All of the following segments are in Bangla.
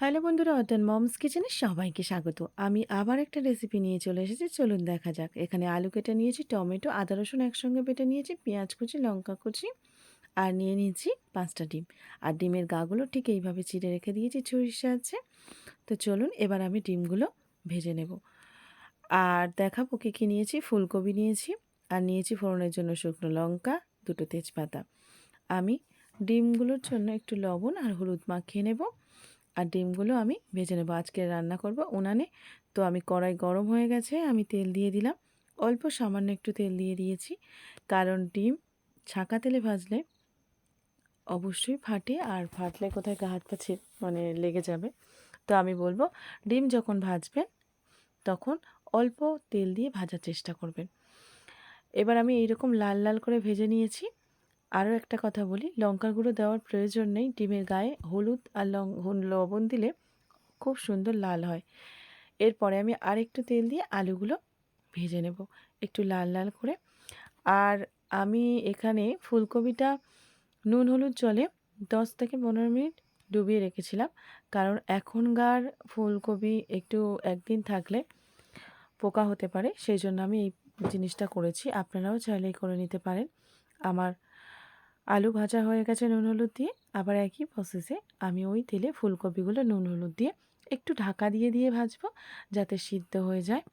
হ্যালো বন্ধুরা অতন মমস কিচেনে সবাইকে স্বাগত। আমি আবার একটা রেসিপি নিয়ে চলে এসেছি, চলুন দেখা যাক। এখানে আলু কেটে নিয়েছি, টমেটো, আদা রসুন একসঙ্গে বেটে নিয়েছি, পেঁয়াজ কুচি, লঙ্কা কুচি আর নিয়ে নিয়েছি পাঁচটা ডিম। আর ডিমের গাগুলো ঠিক এইভাবে চিড়ে রেখে দিয়েছি, ছুরির সাহায্যে। তো চলুন এবার আমি ডিমগুলো ভেজে নেব। আর দেখাবো কী কী নিয়েছি। ফুলকপি নিয়েছি আর নিয়েছি ফোড়নের জন্য শুকনো লঙ্কা, দুটো তেজপাতা। আমি ডিমগুলোর জন্য একটু লবণ আর হলুদ মাখিয়ে নেব। আর ডিমগুলো আমি ভেজে নেব। আজকে রান্না করব উনানে। তো আমি কড়াই গরম হয়ে গেছে, আমি তেল দিয়ে দিলাম। অল্প সামান্য একটু তেল দিয়ে দিয়েছি। কারণ ডিম ছাঁকা তেলে ভাজলে অবশ্যই ফাটে আর ফাটলে কোথায় গা হাত পাচ্ছে মানে লেগে যাবে। তো আমি বলব, ডিম যখন ভাজবেন, তখন অল্প তেল দিয়ে ভাজার চেষ্টা করবেন। এবার আমি এইরকম লাল লাল করে ভেজে নিয়েছি। আরও একটা কথা বলি, লঙ্কার গুঁড়ো দেওয়ার প্রয়োজন নেই। ডিমের গায়ে হলুদ আর লং লবণ দিলে খুব সুন্দর লাল হয়। এরপরে আমি আরেকটু তেল দিয়ে আলুগুলো ভেজে নেব একটু লাল লাল করে। আর আমি এখানে ফুলকপিটা নুন হলুদ জলে দশ থেকে পনেরো মিনিট ডুবিয়ে রেখেছিলাম। কারণ এখনকার ফুলকপি একটু একদিন থাকলে পোকা হতে পারে, সেই জন্য আমি এই জিনিসটা করেছি। আপনারাও চাইলেই করে নিতে পারেন। আমার আলু ভাজা হয়ে গেছে নুন হলুদ দিয়ে। আবার একই প্রসেসে আমি ওই তেলে ফুলকপিগুলো নুন হলুদ দিয়ে একটু ঢাকা দিয়ে দিয়ে ভাজবো যাতে সিদ্ধ হয়ে যায়।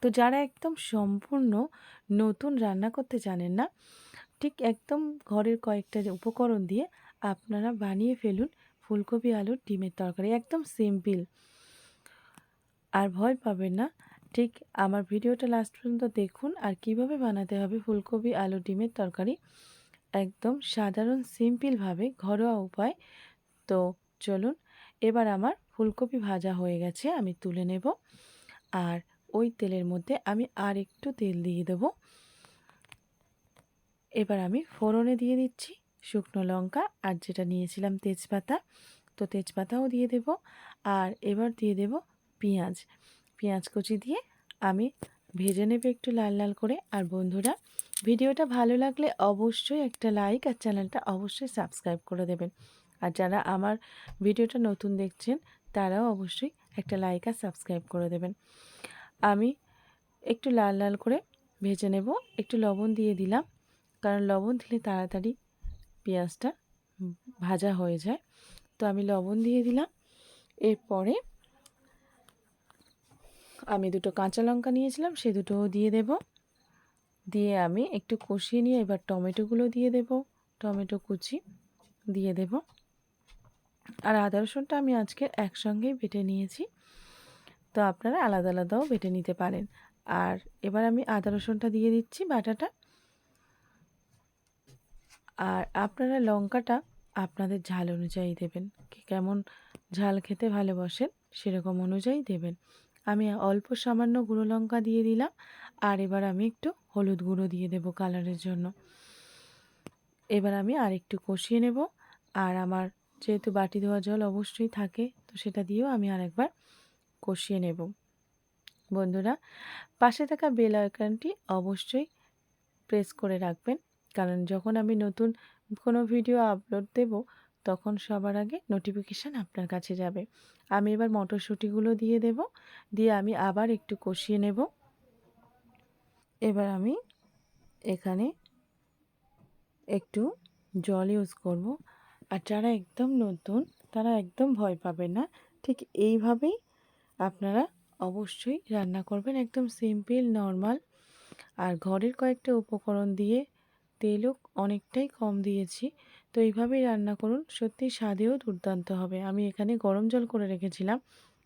তো যারা একদম সম্পূর্ণ নতুন রান্না করতে জানেন না, ঠিক একদম ঘরের কয়েকটা উপকরণ দিয়ে আপনারা বানিয়ে ফেলুন ফুলকপি, আলুর ডিমের তরকারি, একদম সিম্পল আর ভয় পাবেন না, ঠিক আমার ভিডিওটা লাস্ট পর্যন্ত দেখুন আর কীভাবে বানাতে হবে ফুলকপি, আলু, ডিমের তরকারি। একদম সাধারণ সিম্পলভাবে ঘরোয়া উপায়। তো চলুন, এবার আমার ফুলকপি ভাজা হয়ে গেছে, আমি তুলে নেব। আর ওই তেলের মধ্যে আমি আর একটু তেল দিয়ে দেব। এবার আমি ফোড়নে দিয়ে দিচ্ছি শুকনো লঙ্কা আর যেটা নিয়েছিলাম তেজপাতা। তো তেজপাতাও দিয়ে দেব আর এবার দিয়ে দেব পেঁয়াজ। পেঁয়াজ কুচি দিয়ে আমি ভেজে নেবে একটু লাল লাল করে। আর বন্ধুরা ভিডিওটা ভালো লাগলে অবশ্যই একটা লাইক আর চ্যানেলটা অবশ্যই সাবস্ক্রাইব করে দেবেন। আর যারা আমার ভিডিওটা নতুন দেখছেন, তারাও অবশ্যই একটা লাইক আর সাবস্ক্রাইব করে দেবেন। আমি একটু লাল লাল করে ভেজে নেব, একটু লবণ দিয়ে দিলাম, কারণ লবণ দিলে তাড়াতাড়ি পেঁয়াজটা ভাজা হয়ে যায়। তো আমি লবণ দিয়ে দিলাম। এরপরে আমি দুটো কাঁচা লঙ্কা নিয়েছিলাম, সে দুটোও দিয়ে দেব। দিয়ে আমি একটু কষিয়ে নিয়ে এবার টমেটোগুলো দিয়ে দেব। টমেটো কুচি দিয়ে দেব। আর আদা রসুনটা আমি আজকে একসঙ্গেই বেটে নিয়েছি। তো আপনারা আলাদা আলাদাও বেটে নিতে পারেন। আর এবার আমি আদা রসুনটা দিয়ে দিচ্ছি বাটাটা। আর আপনারা লঙ্কাটা আপনাদের ঝাল অনুযায়ী দেবেন। কেমন ঝাল খেতে ভালোবাসেন সেরকম অনুযায়ী দেবেন। আমি অল্প সামান্য গুঁড়ো লঙ্কা দিয়ে দিলাম, আর এবার আমি একটু হলুদ গুঁড়ো দিয়ে দেব কালারের জন্য। এবার আমি আর একটু কষিয়ে নেব, আর আমার যেহেতু বাটি ধোয়া জল অবশ্যই থাকে, তো সেটা দিয়েও আমি আরেকবার কষিয়ে নেব। বন্ধুরা, পাশে থাকা বেল আইকনটি অবশ্যই প্রেস করে রাখবেন, কারণ যখন আমি নতুন কোনো ভিডিও আপলোড দেব তখন সবার আগে নোটিফিকেশান আপনার কাছে যাবে। আমি এবার মটরশুঁটিগুলো দিয়ে দেব, দিয়ে আমি আবার একটু কষিয়ে নেব। এবার আমি এখানে একটু জল ইউজ করব। আর যারা একদম নতুন, তারা একদম ভয় পাবে না। ঠিক এইভাবেই আপনারা অবশ্যই রান্না করবেন একদম সিম্পল নর্মাল আর ঘরের কয়েকটা উপকরণ দিয়ে তেলও অনেকটাই কম দিয়েছি। তো এইভাবেই রান্না করুন। সত্যি স্বাদেও দুর্দান্ত হবে। আমি এখানে গরম জল করে রেখেছিলাম।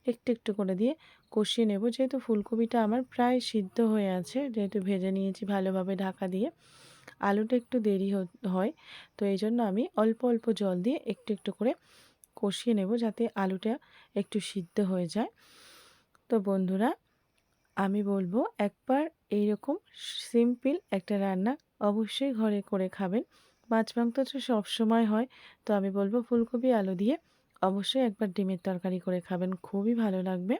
একটু একটু করে দিয়ে কষিয়ে নেব। যেহেতু ফুলকপিটা আমার প্রায় সিদ্ধ হয়ে আছে, যেহেতু ভেজে নিয়েছি ভালোভাবে ঢাকা দিয়ে। আলুটা একটু দেরি হয়, তো এই জন্য আমি অল্প অল্প জল দিয়ে একটু একটু করে কষিয়ে নেব যাতে আলুটা একটু সিদ্ধ হয়ে যায়। তো বন্ধুরা, আমি বলব একবার এইরকম সিম্পল একটা রান্না অবশ্যই ঘরে করে খাবেন। মাছ মাংস তো সবসময় হয়। তো আমি বলব ফুলকপি, আলু দিয়ে অবশ্যই একবার ডিমের তরকারি করে খাবেন, খুবই ভালো লাগবে।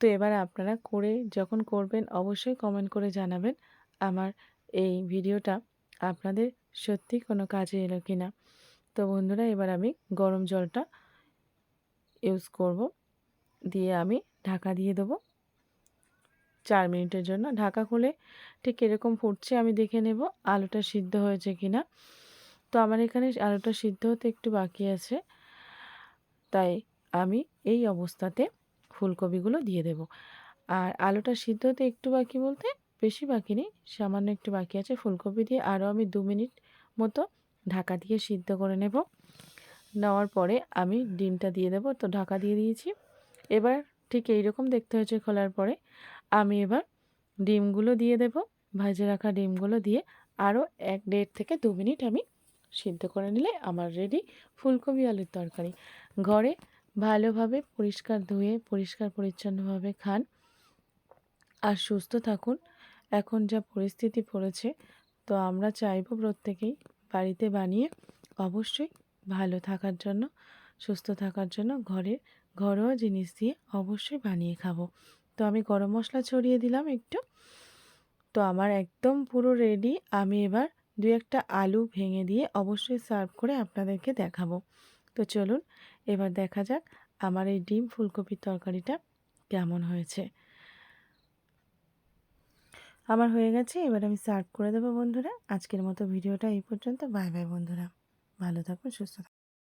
তো এবার আপনারা করে যখন করবেন অবশ্যই কমেন্ট করে জানাবেন আমার এই ভিডিওটা আপনাদের সত্যি কোনো কাজে এলো কি না তো বন্ধুরা, এবার আমি গরম জলটা ইউজ করব, দিয়ে আমি ঢাকা দিয়ে দেবো। চার মিনিটের জন্য। ঢাকা খুলে ঠিক এরকম ফুটছে, আমি দেখে নেব আলুটা সিদ্ধ হয়েছে কি না তো আমার এখানে আলুটা সিদ্ধ হতে একটু বাকি আছে। তাই আমি এই অবস্থাতে ফুলকপিগুলো দিয়ে দেব। আর আলুটা সিদ্ধ হতে একটু বাকি বলতে বেশি বাকি নেই, সামান্য একটু বাকি আছে। ফুলকপি দিয়ে আরও আমি দু মিনিট মতো ঢাকা দিয়ে সিদ্ধ করে নেব। নেওয়ার পরে আমি ডিমটা দিয়ে দেবো। তো ঢাকা দিয়ে দিয়েছি। এবার ঠিক এইরকম দেখতে হয়েছে খোলার পরে আমি এবার ডিমগুলো দিয়ে দেব। ভাজে রাখা ডিমগুলো দিয়ে আরও এক দেড় থেকে দু মিনিট আমি সিদ্ধ করে নিলে আমার রেডি ফুলকপি আলুর তরকারি। ঘরে ভালোভাবে পরিষ্কার ধুয়ে, পরিষ্কার পরিচ্ছন্নভাবে খান আর সুস্থ থাকুন। এখন যা পরিস্থিতি পড়েছে, তো আমরা চাইব প্রত্যেকেই বাড়িতে বানিয়ে অবশ্যই ভালো থাকার জন্য, সুস্থ থাকার জন্য ঘরের ঘরোয়া জিনিস দিয়ে অবশ্যই বানিয়ে খাব। তো আমি গরম মশলা ছড়িয়ে দিলাম একটু। তো আমার একদম পুরো রেডি আমি এবার দু একটা আলু ভেঙে দিয়ে অবশ্যই সার্ভ করে আপনাদেরকে দেখাবো। তো চলুন, এবার দেখা যাক আমার এই ডিম ফুলকপির তরকারিটা কেমন হয়েছে। আমার হয়ে গেছে, এবার আমি সার্ভ করে দেবো বন্ধুরা। আজকের মতো ভিডিওটা এই পর্যন্ত। বাই বাই বন্ধুরা। ভালো থাকুন, সুস্থ